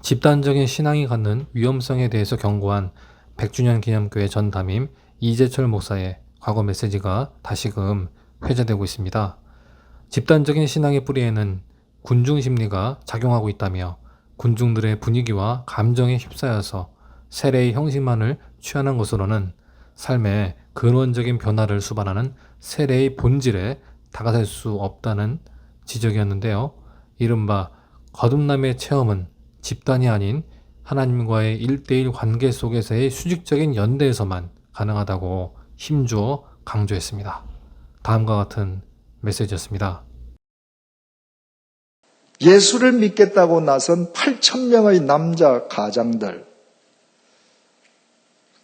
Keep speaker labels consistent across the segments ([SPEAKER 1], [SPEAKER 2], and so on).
[SPEAKER 1] 집단적인 신앙이 갖는 위험성에 대해서 경고한 100주년 기념교회 전 담임 이재철 목사의 과거 메시지가 다시금 회자되고 있습니다. 집단적인 신앙의 뿌리에는 군중 심리가 작용하고 있다며 군중들의 분위기와 감정에 휩싸여서 세례의 형식만을 취하는 것으로는 삶의 근원적인 변화를 수반하는 세례의 본질에 다가설 수 없다는 지적이었는데요. 이른바 거듭남의 체험은 집단이 아닌 하나님과의 일대일 관계 속에서의 수직적인 연대에서만 가능하다고 힘주어 강조했습니다. 다음과 같은 메시지였습니다.
[SPEAKER 2] 예수를 믿겠다고 나선 8천 명의 남자 가장들,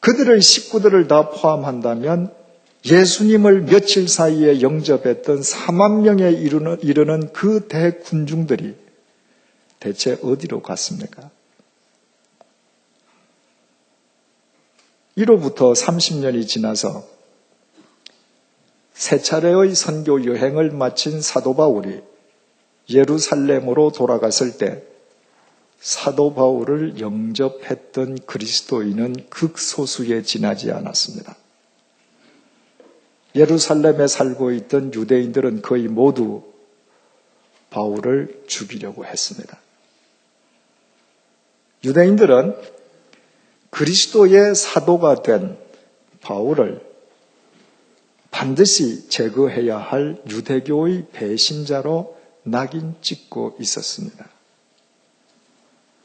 [SPEAKER 2] 그들의 식구들을 다 포함한다면 예수님을 며칠 사이에 영접했던 4만 명에 이르는, 이르는 그 대군중들이 대체 어디로 갔습니까? 이로부터 30년이 지나서 세 차례의 선교 여행을 마친 사도 바울이 예루살렘으로 돌아갔을 때 사도 바울을 영접했던 그리스도인은 극소수에 지나지 않았습니다. 예루살렘에 살고 있던 유대인들은 거의 모두 바울을 죽이려고 했습니다. 유대인들은 그리스도의 사도가 된 바울을 반드시 제거해야 할 유대교의 배신자로 낙인 찍고 있었습니다.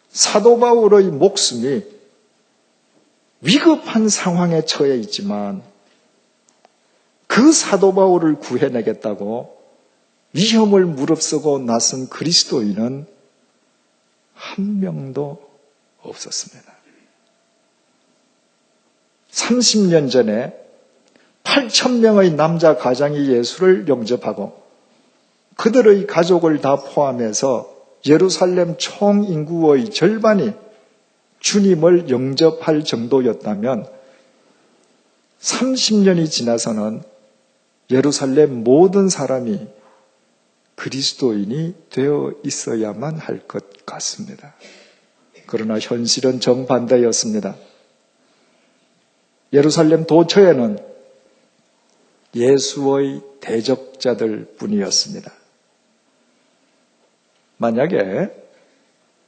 [SPEAKER 2] 사도 바울의 목숨이 위급한 상황에 처해 있지만 그 사도 바울을 구해내겠다고 위험을 무릅쓰고 나선 그리스도인은 한 명도 없었습니다. 30년 전에 8천 명의 남자 가장이 예수를 영접하고 그들의 가족을 다 포함해서 예루살렘 총 인구의 절반이 주님을 영접할 정도였다면 30년이 지나서는 예루살렘 모든 사람이 그리스도인이 되어 있어야만 할 것 같습니다. 그러나 현실은 정반대였습니다. 예루살렘 도처에는 예수의 대적자들 뿐이었습니다. 만약에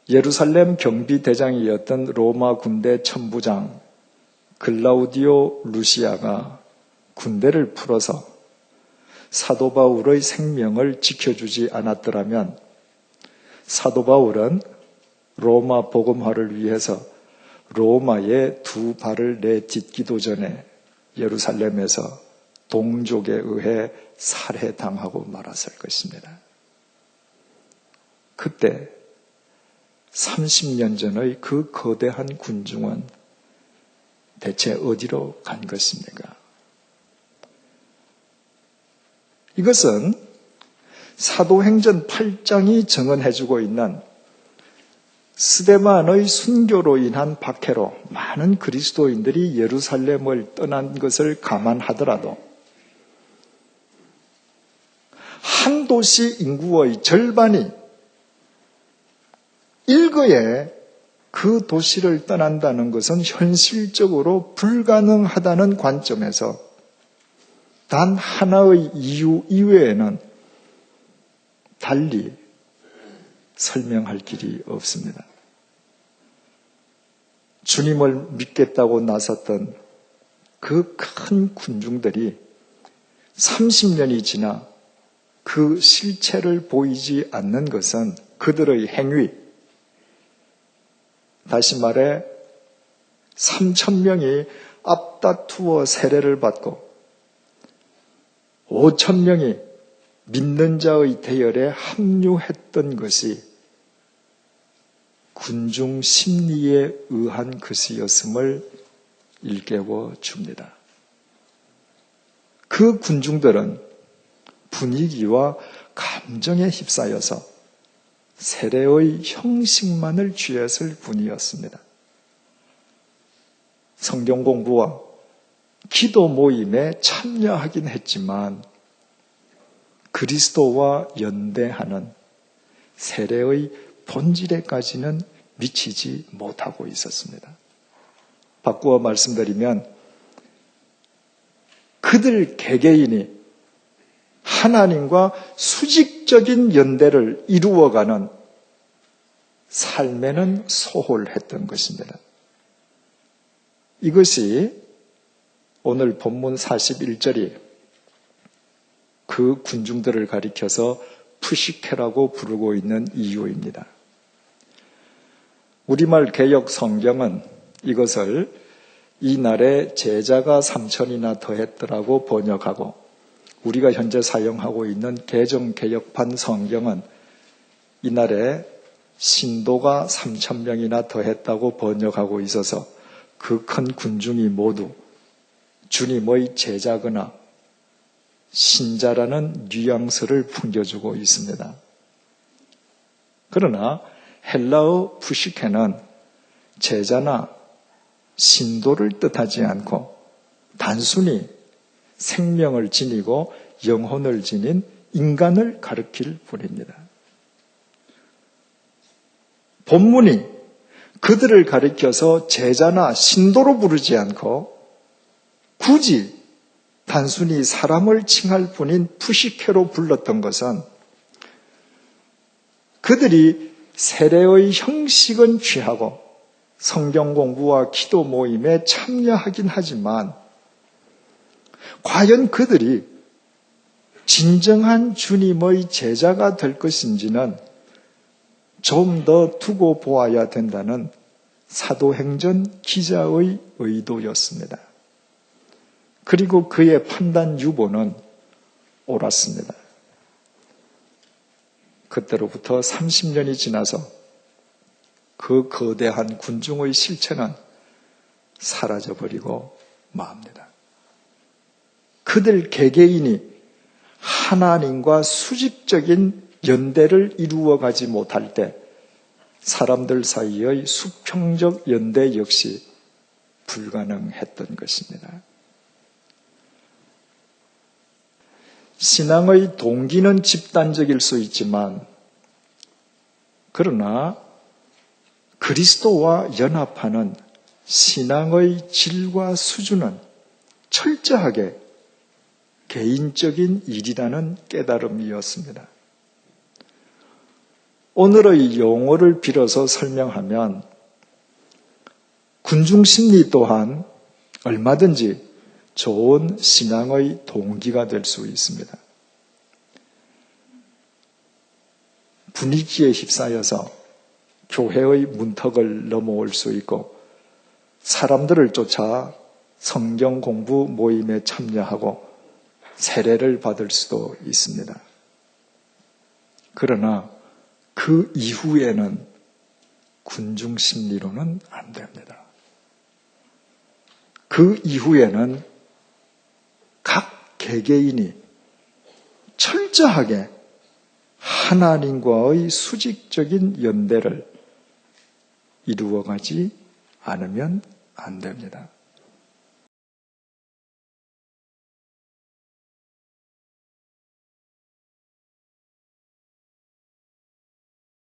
[SPEAKER 2] 예루살렘 경비대장이었던 로마 군대 천부장 글라우디오 루시아가 군대를 풀어서 사도 바울의 생명을 지켜주지 않았더라면 사도 바울은 로마 복음화를 위해서 로마에 두 발을 내딛기도 전에 예루살렘에서 동족에 의해 살해당하고 말았을 것입니다. 그때 30년 전의 그 거대한 군중은 대체 어디로 간 것입니까? 이것은 사도행전 8장이 증언해주고 있는 스데반의 순교로 인한 박해로 많은 그리스도인들이 예루살렘을 떠난 것을 감안하더라도 한 도시 인구의 절반이 일거에 그 도시를 떠난다는 것은 현실적으로 불가능하다는 관점에서 단 하나의 이유 이외에는 달리 설명할 길이 없습니다. 주님을 믿겠다고 나섰던 그 큰 군중들이 30년이 지나 그 실체를 보이지 않는 것은 그들의 행위, 다시 말해 3천 명이 앞다투어 세례를 받고 5천 명이 믿는 자의 대열에 합류했던 것이 군중 심리에 의한 것이었음을 일깨워 줍니다. 그 군중들은 분위기와 감정에 휩싸여서 세례의 형식만을 취했을 뿐이었습니다. 성경 공부와 기도 모임에 참여하긴 했지만 그리스도와 연대하는 세례의 본질에까지는 미치지 못하고 있었습니다. 바꾸어 말씀드리면 그들 개개인이 하나님과 수직적인 연대를 이루어가는 삶에는 소홀했던 것입니다. 이것이 오늘 본문 41절이 그 군중들을 가리켜서 푸시케라고 부르고 있는 이유입니다. 우리말 개혁 성경은 이것을 이날에 제자가 삼천이나 더했더라고 번역하고 우리가 현재 사용하고 있는 개정 개혁판 성경은 이날에 신도가 삼천 명이나 더했다고 번역하고 있어서 그 큰 군중이 모두 주님의 제자거나 신자라는 뉘앙스를 풍겨주고 있습니다. 그러나 헬라어 푸시케는 제자나 신도를 뜻하지 않고 단순히 생명을 지니고 영혼을 지닌 인간을 가르칠 뿐입니다. 본문이 그들을 가리켜서 제자나 신도로 부르지 않고 굳이 단순히 사람을 칭할 뿐인 푸시케로 불렀던 것은 그들이 세례의 형식은 취하고 성경 공부와 기도 모임에 참여하긴 하지만 과연 그들이 진정한 주님의 제자가 될 것인지는 좀 더 두고 보아야 된다는 사도행전 기자의 의도였습니다. 그리고 그의 판단 유보는 옳았습니다. 그때로부터 30년이 지나서 그 거대한 군중의 실체는 사라져버리고 맙니다. 그들 개개인이 하나님과 수직적인 연대를 이루어 가지 못할 때 사람들 사이의 수평적 연대 역시 불가능했던 것입니다. 신앙의 동기는 집단적일 수 있지만, 그러나 그리스도와 연합하는 신앙의 질과 수준은 철저하게 개인적인 일이라는 깨달음이었습니다. 오늘의 용어를 빌어서 설명하면 군중 심리 또한 얼마든지 좋은 신앙의 동기가 될 수 있습니다. 분위기에 휩싸여서 교회의 문턱을 넘어올 수 있고 사람들을 쫓아 성경 공부 모임에 참여하고 세례를 받을 수도 있습니다. 그러나 그 이후에는 군중 심리로는 안 됩니다. 그 이후에는 각 개개인이 철저하게 하나님과의 수직적인 연대를 이루어가지 않으면 안 됩니다.